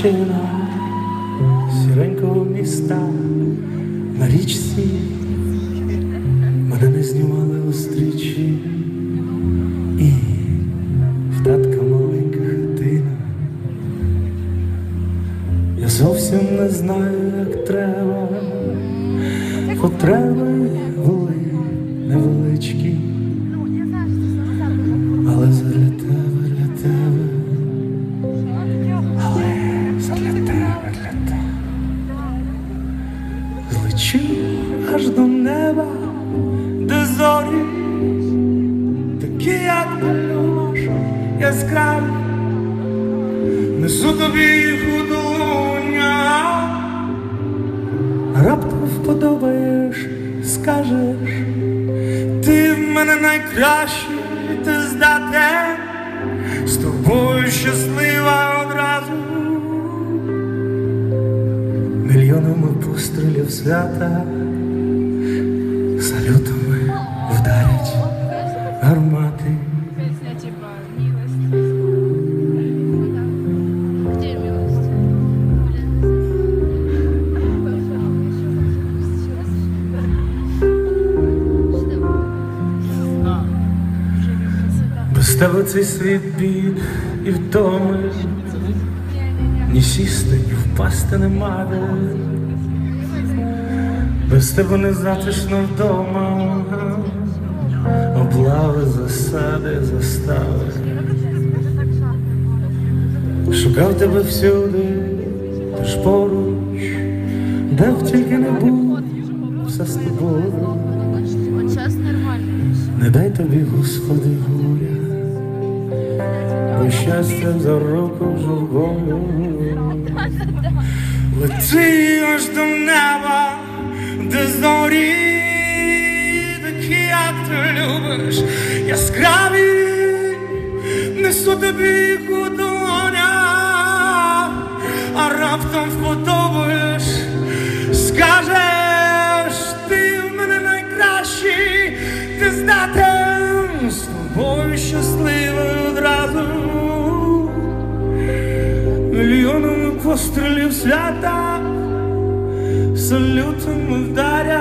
дівчина сіренького міста на річці. Мене не знімали устрічі і в маленька хатина. Я зовсім не знаю, як треба, потреби були невеличкі, Злечу аж до неба, де зорі, такі, як ти яскраві, несу тобі долонях. Раптом вподобаєш, скажеш, ти в мене найкращий, ти здатен, з тобою щаслива одразу. Пострілів свята, салютами вдарять гармати. Без тебе цей світ бід і втоми, ні сісти, ні впасти нема де. Без тебе не затишно вдома, облави, засади, застави. Шукав тебе всюди, ти ж поруч, де б тільки не був, все з тобою. Не дай тобі, Господи, горя, бо щастя за року журбою. Лети аж до неба, де зорі, такі, як ти любиш, яскраві, несу тобі у а раптом вподобаєш, скажеш, ти в мене найкращий, ти здатен з тобою щасливий одразу. Мільйонами пострілів свята, салютами вдарять.